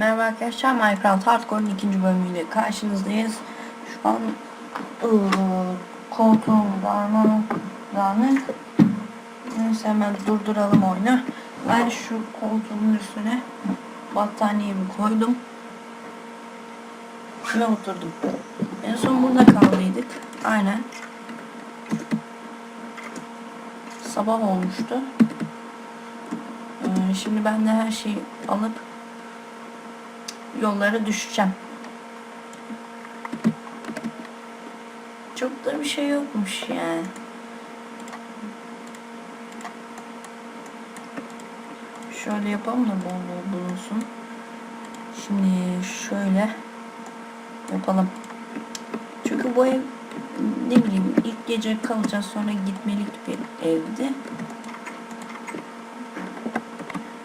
Merhaba arkadaşlar Minecraft Hardcore'un ikinci bölümüyle karşınızdayız. Şu an ıı, koltuğum darma dağınık. Neyse hemen durduralım oyunu. Ben şu koltuğumun üstüne battaniyemi koydum. Ve oturdum. En son burada kaldıydık. Aynen. Sabah olmuştu. Ee, şimdi ben de her şeyi alıp yollara düşeceğim. Çok da bir şey yokmuş yani. Şöyle yapalım da bol bol bulunsun. Şimdi şöyle yapalım. Çünkü bu ev ne bileyim ilk gece kalacağız sonra gitmelik bir evdi.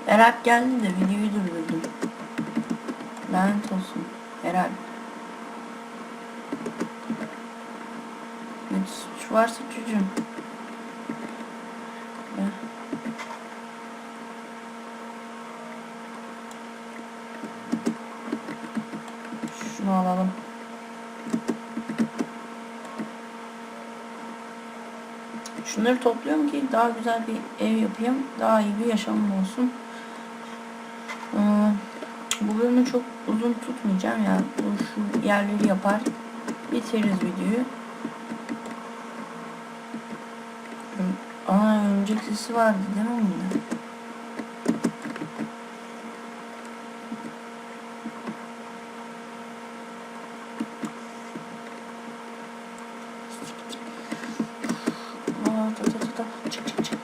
Berat geldi de videoyu durdurdum. Lanet olsun. Herhal. Bir suç varsa çocuğum. Şunları topluyorum ki daha güzel bir ev yapayım. Daha iyi bir yaşamım olsun. Ee, bu bölümü çok uzun tutmayacağım ya. Bu şu yerleri yapar. Bitiririz videoyu. Aa örümcek sesi vardı değil mi bunda? Aa, ta ta ta ta. Çık çık çık.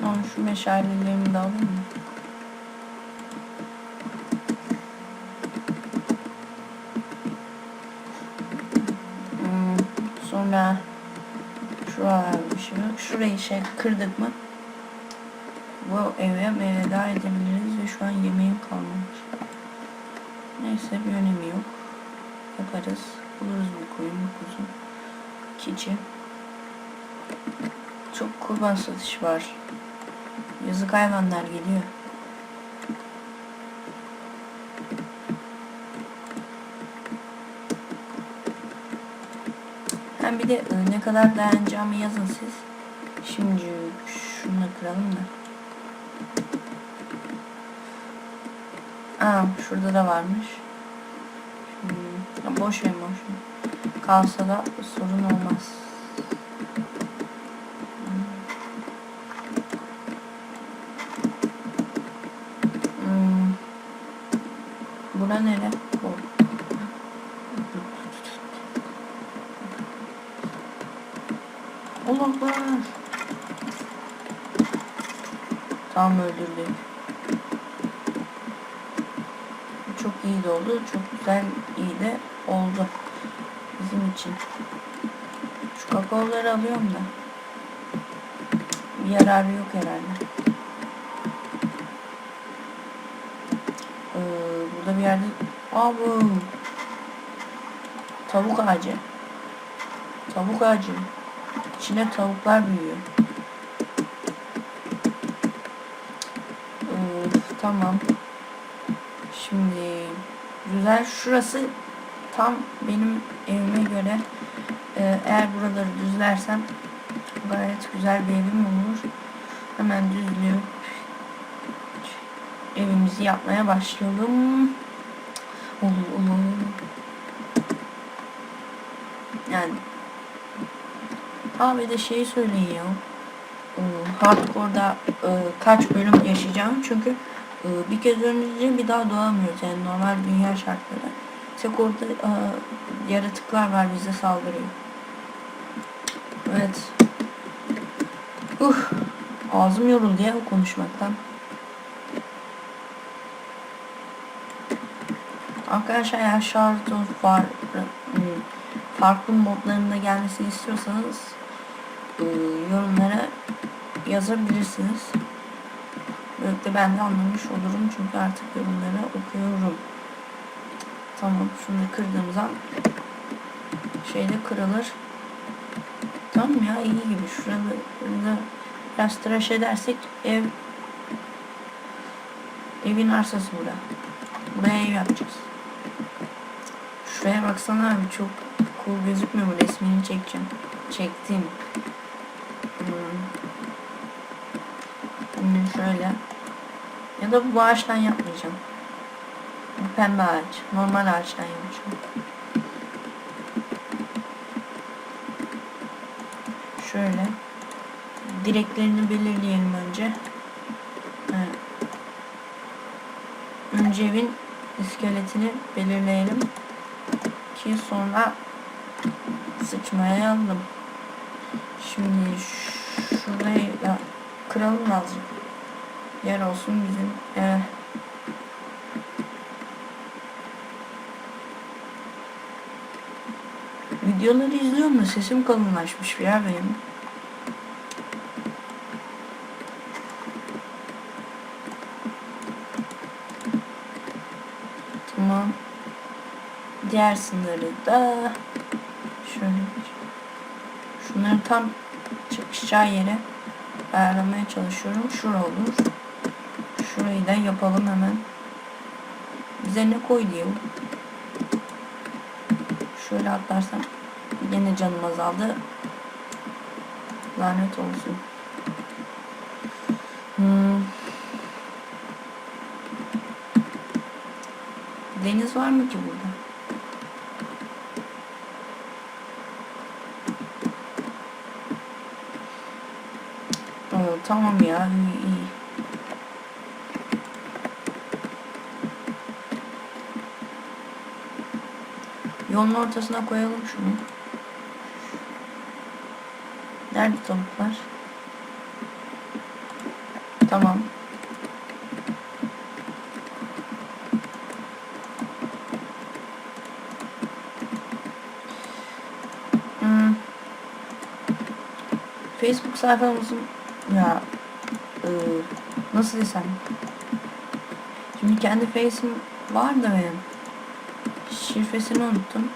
Tamam şu meşalelerimi de alayım mı? Hmm, sonra şuralar bir yok. Şurayı şey kırdık mı? Bu eve veda edebiliriz ve şu an yemeğim kalmamış. Neyse bir önemi yok. Yaparız. Buluruz bir koyun, bir kuzu. Keçi. Çok kurban satış var. Yazık hayvanlar geliyor. Hem bir de e, ne kadar dayanacağımı yazın siz. Şimdi şunu kıralım da. Aa şurada da varmış. Hmm, ya boş ver boş. Kalsa da sorun olmaz. Hmm. Bura nere? Bu. Allah var. Tam öldürdük. Çok iyi de oldu. Çok güzel iyi de oldu. Bizim için. Şu kakaoları alıyorum da. Bir yararı yok herhalde. Ee, burada bir yerde... Aa bu. Tavuk ağacı. Tavuk ağacı. İçine tavuklar büyüyor. Öf, tamam. Şimdi güzel. Şurası tam benim evime göre. Ee, eğer buraları düzlersem gayet güzel bir evim olur. Hemen düzlüyorum. Evimizi yapmaya başlayalım. Abi de şeyi söyleyin ya. Ee, Hardcore'da e, kaç bölüm yaşayacağım çünkü e, bir kez ölünce bir daha doğamıyoruz yani normal dünya şartları. Tek orada e, yaratıklar var bize saldırıyor. Evet. Uh, ağzım yoruldu ya konuşmaktan. Arkadaşlar ya Shadow var. Hmm, farklı modlarında gelmesini istiyorsanız e, yorumlara yazabilirsiniz. Böylelikle ben de anlamış olurum çünkü artık yorumları okuyorum. Tamam şunu da kırdığımız an şeyde kırılır. Tamam ya iyi gibi. Şurada da biraz tıraş edersek ev evin arsası burada. Buraya ev yapacağız. Şuraya baksana abi çok cool gözükmüyor mu? Resmini çekeceğim. Çektim. Hmm. Şimdi şöyle. Ya da bu ağaçtan yapmayacağım. Bu pembe ağaç. Normal ağaçtan yapacağım. Şöyle. Direklerini belirleyelim önce. Evet. Önce evin iskeletini belirleyelim. Ki sonra sıçmaya yandım. Şimdi şurayı da kıralım azıcık. Yer olsun bizim. Ee, videoları izliyorum da sesim kalınlaşmış ya benim. Tamam. Diğer sınırı da şöyle şunları tam çıkışacağı yere ayarlamaya çalışıyorum. Şura olur. Şurayı da yapalım hemen. Bize ne koy diyor. Şöyle atlarsam yine canım azaldı. Lanet olsun. Hmm. Deniz var mı ki burada? Oo, tamam ya iyi iyi. Yolun ortasına koyalım şunu. Nerede tavuklar? Tamam. Hmm. Facebook sayfamızın ya e, nasıl desem şimdi kendi face'im var da benim şifresini unuttum.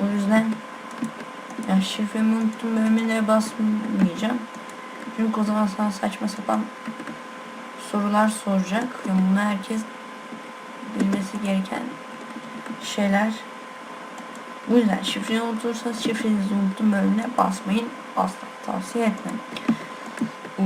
O yüzden ya şifremi unuttum bölümüne basmayacağım. Çünkü o zaman sana saçma sapan sorular soracak ve bunu herkes bilmesi gereken şeyler. Bu yüzden şifreyi unutursanız şifrenizi unuttum bölümüne basmayın asla tavsiye etmem. Ee,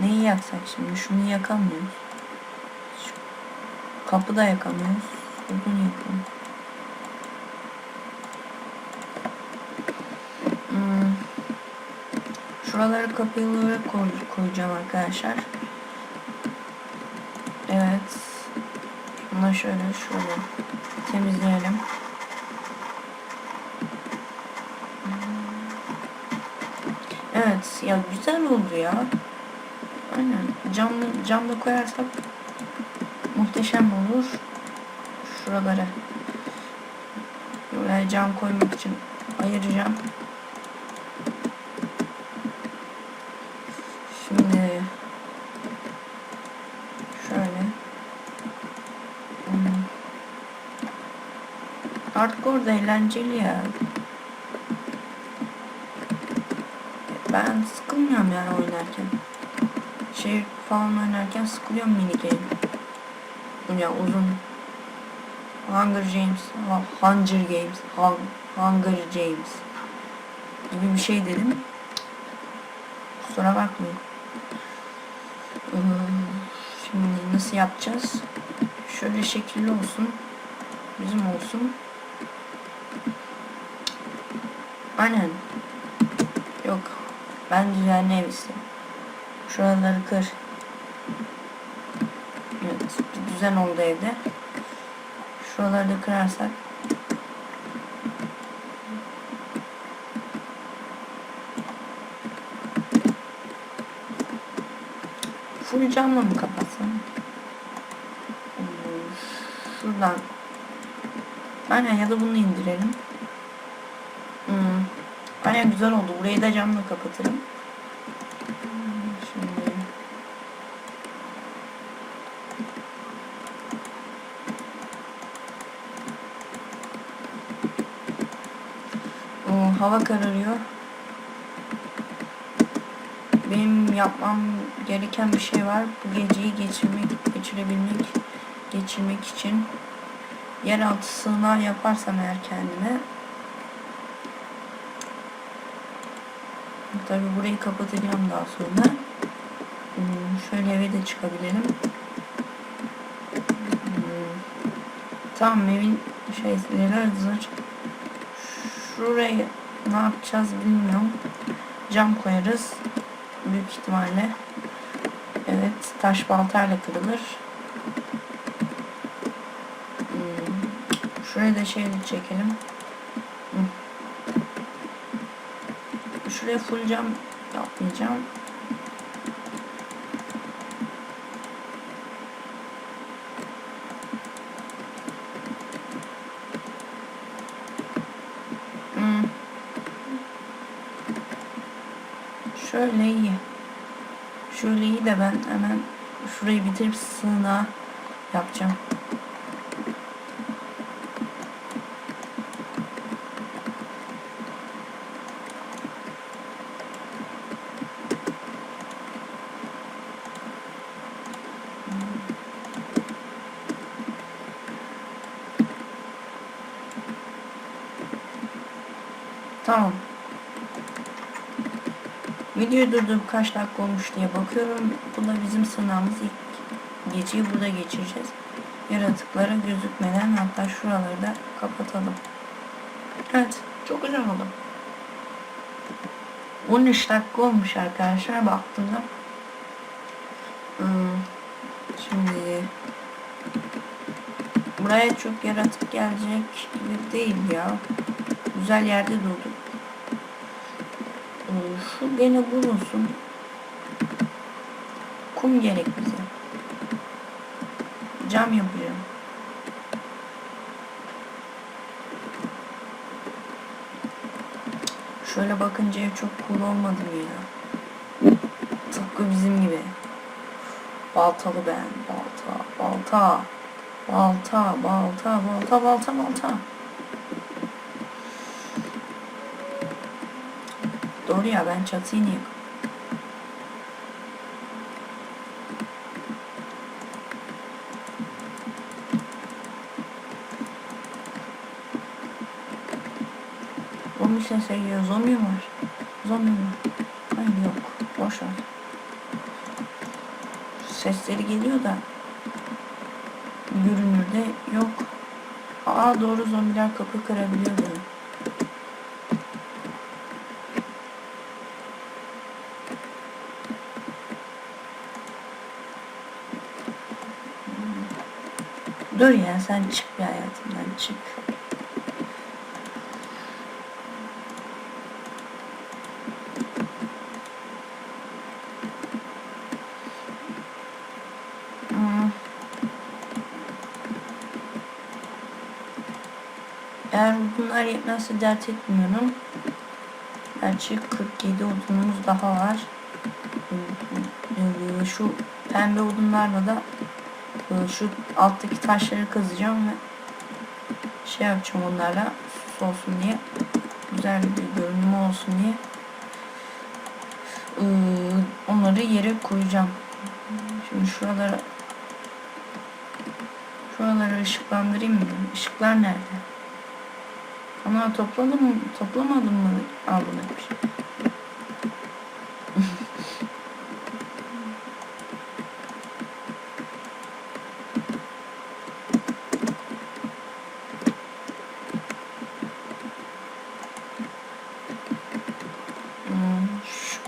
Neyi yaksak şimdi? Şunu yakamıyoruz. Şu kapı da yakamıyoruz. Odun yakalım. Hmm. Şuraları kapıları koy, koyacağım arkadaşlar. Evet. Bunu şöyle şöyle temizleyelim. Evet ya güzel oldu ya. Aynen. Camlı, camda koyarsak muhteşem olur. Şuralara böyle cam koymak için ayıracağım. Şimdi şöyle hmm. Hardcore da eğlenceli ya. Ben sıkılmıyorum yani oynarken şey falan oynarken sıkılıyorum mini game. Ya uzun Hunger Games, Hunger Games, Hunger Games gibi bir şey dedim. Kusura bakmayın. Şimdi nasıl yapacağız? Şöyle şekilli olsun. bizim olsun. Aynen. Yok. Ben düzenli ev istedim. Şuraları kır. Evet. Düzen oldu evde. Şuraları da kırarsak. Full camla mı kapatsam? Hmm, Şuradan. Aynen ya da bunu indirelim. Hmm. Aynen güzel oldu. Burayı da camla kapatırım. Hmm, Şimdi. Oo, hava kararıyor. Benim yapmam gereken bir şey var. Bu geceyi geçirmek, geçirebilmek, geçirmek için yeraltı sığınağı yaparsam eğer kendime Tabi burayı kapatacağım daha sonra. Hmm, Şöyle eve de çıkabilirim. Hmm, Tamam evin şeyleri hazır. Şuraya ne yapacağız bilmiyorum. Cam koyarız. Büyük ihtimalle. Evet taş baltayla kırılır. Hmm, Şuraya da şeyle çekelim. Hmm. Şuraya full cam yapmayacağım. Hmm. Şöyle iyi. De ben hemen şurayı bitirip sığınağı yapacağım. Tamam. Videoyu durdurup kaç dakika olmuş diye bakıyorum. Bu da bizim sınavımız ilk geceyi burada geçireceğiz. Yaratıklara gözükmeden hatta şuraları da kapatalım. Evet. Çok güzel oldu. 13 dakika olmuş arkadaşlar baktığımda. Hmm, Şimdi buraya çok yaratık gelecek gibi değil ya. Güzel yerde durduk. Şu gene bulunsun. Kum gerek bize. Cam yapacağım. Şöyle bakınca ev çok cool olmadı mı ya? Tıpkı bizim gibi. Baltalı ben. Balta, balta. Balta, balta, balta, balta, balta. Doğru ya ben çatıyı niye Zombi sesi geliyor. Zombi mi var? Zombi mi? Hayır yok. Boş ver. Sesleri geliyor da görünürde yok. Aa doğru zombiler kapı kırabiliyor bunu. Dur ya sen çık bir hayatımdan çık. Hmm. Eğer bunlar yetmezse dert etmiyorum. Gerçi 47 odunumuz daha var. Ee, Şu pembe odunlarla da e, şu alttaki taşları kazacağım ve şey yapacağım onlarla sus olsun diye güzel bir görünümü olsun diye Ee, onları yere koyacağım. Şimdi şuralara şuraları ışıklandırayım mı? Işıklar nerede? Ana topladım? Toplamadım mı? Al bunu yapmış.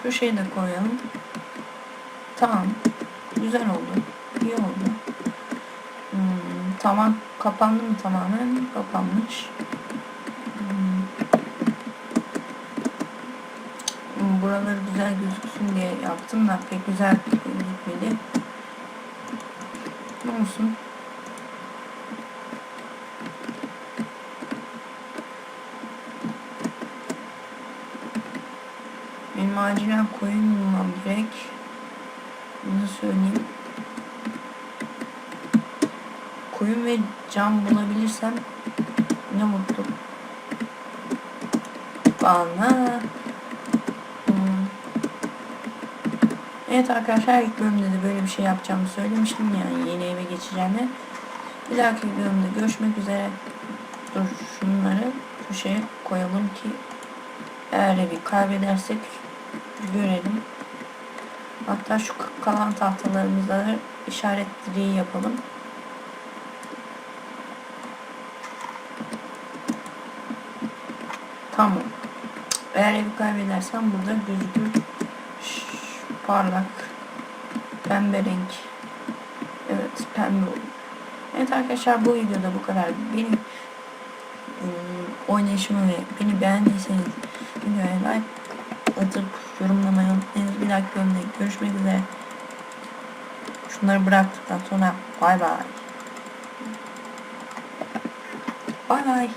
Şu şeyi de koyalım. Tamam. Güzel oldu. İyi oldu. Hmm, tamam. Kapandı mı tamamen? Kapanmış. Hmm. Hmm, Buraları güzel gözüksün diye yaptım da pek güzel gözükmedi. Ne olsun? Benim bulmam gerek. Bunu söyleyeyim. Koyun ve cam bulabilirsem ne mutlu. Bana. Hmm. Evet arkadaşlar ilk bölümde de böyle bir şey yapacağımı söylemiştim yani yeni eve geçeceğimi. Bir dahaki bölümde görüşmek üzere. Dur şunları köşeye koyalım ki eğer evi kaybedersek görelim. Hatta şu kalan tahtalarımızda da işaret direği yapalım. Tamam. Eğer evi kaybedersem burada gözükür. Ş- parlak pembe renk. Evet pembe olur. Evet arkadaşlar bu videoda bu kadar. Benim ım, oynayışımı ve beni beğendiyseniz videoya like atıp yorumlamayı unutmayınız. Bir dahaki bölümde görüşmek üzere. Şunları bıraktıktan sonra bay bay. Bay bay.